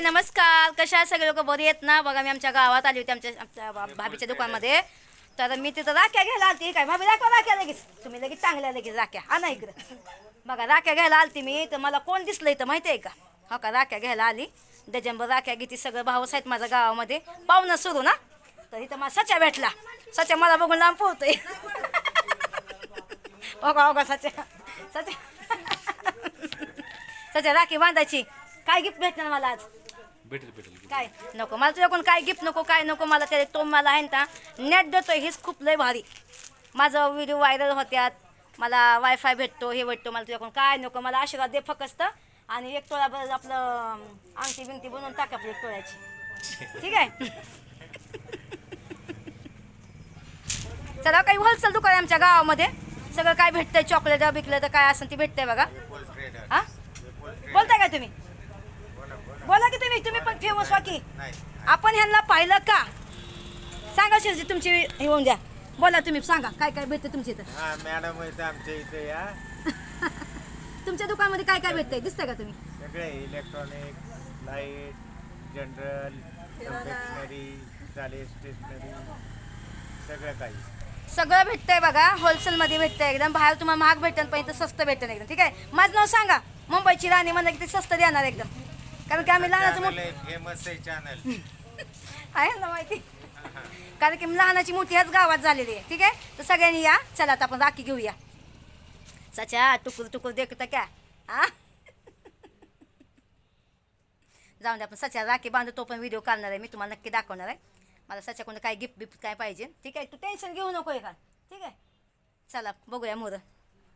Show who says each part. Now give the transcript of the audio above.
Speaker 1: नमस्कार. कशा सगळे लोक बरे आहेत ना? बघा मी आमच्या गावात आली होती आमच्या भाभीच्या दुकानमध्ये. तर मी तिथं राख्या घ्यायला आलती. काय भाभी दाखवा राख्या लगेच. तुम्ही लगेच चांगल्या लगेच राख्या. हा ना इकडं. बघा राख्या घ्यायला आलती मी. तर मला कोण दिसलं इथं माहिती आहे का? हो का राख्या घ्यायला आली. डजनभर राख्या घेते. सगळं भाऊस आहेत माझ्या गावामध्ये. पाहुणं सुरू ना? तर इथं मला सच्या भेटला. सच्या मला बघून लांब पोहतोय. हो का हो का सच्या? सच्या? सच्या राखी बांधायची. काय गिफ्ट भेटणार मला आज?
Speaker 2: भेटेल भेटेल
Speaker 1: काय? नको मला तुझ्याकडून काय गिफ्ट नको काय नको मला ते तो मला आहे ना नेट देतोय हेच खूप लय भारी. माझा व्हिडिओ व्हायरल होत्यात मला वायफाय भेटतो हे भेटतो मला तुझ्याकडून काय नको मला आशीर्वाद दे फक्त. आणि एक तोळा बरं आपलं अंगठी बिंगठी बनवून टाक आपली एक तोळ्याची. ठीक आहे? चला काही होलसेल दुकान आहे आमच्या गावामध्ये. सगळं काय भेटतंय चॉकलेट बिकलं तर काय असेल ते भेटतंय बघा. हा? बोलताय का तुम्ही? बोला की तुम्ही तुम्ही पण फेमस व्हा की. आपण ह्यांना पाहिलं का? सांगा शिरजी तुमची हे होऊन द्या. बोला तुम्ही सांगा काय काय भेटतं तुमच्या इथं?
Speaker 3: हा मॅडम इथं आमच्या इथे या.
Speaker 1: तुमच्या दुकानामध्ये काय काय भेटतंय? दिसतंय का तुम्ही?
Speaker 3: सगळे इलेक्ट्रॉनिक लाइट जनरल कन्फेक्शनरी चालेल स्टेशनरी सगळं काही.
Speaker 1: सगळं भेटतंय बघा. होलसेलमध्ये भेटतंय एकदम. बाहेर तुम्हाला महाग भेटेल पण इथं स्वस्त भेटेल एकदम. ठीक आहे? माझं नाव सांगा. मुंबईची राणी म्हणलं की ते स्वस्त देणार एकदम. कारण की आम्ही लहानाचं मोठं
Speaker 3: फेमस आहे चॅनल
Speaker 1: आहे ना माहिती? कारण की लहानाची मोठी ह्याच गावात झालेली आहे ठीक आहे? तर सगळ्यांनी या. चला आता आपण राखी घेऊया. सच्या टुकुर टुकुर देखता क्या? आ जाऊन दे आपण सच्या राखी बांधू तो पण व्हिडिओ काढणार आहे. मी तुम्हाला नक्की दाखवणार आहे. मला सच्याकडून काय गिफ्ट बिफ्ट काय पाहिजे ठीक आहे? तू टेन्शन घेऊ नको एका ठीक आहे? चला बघूया मोर.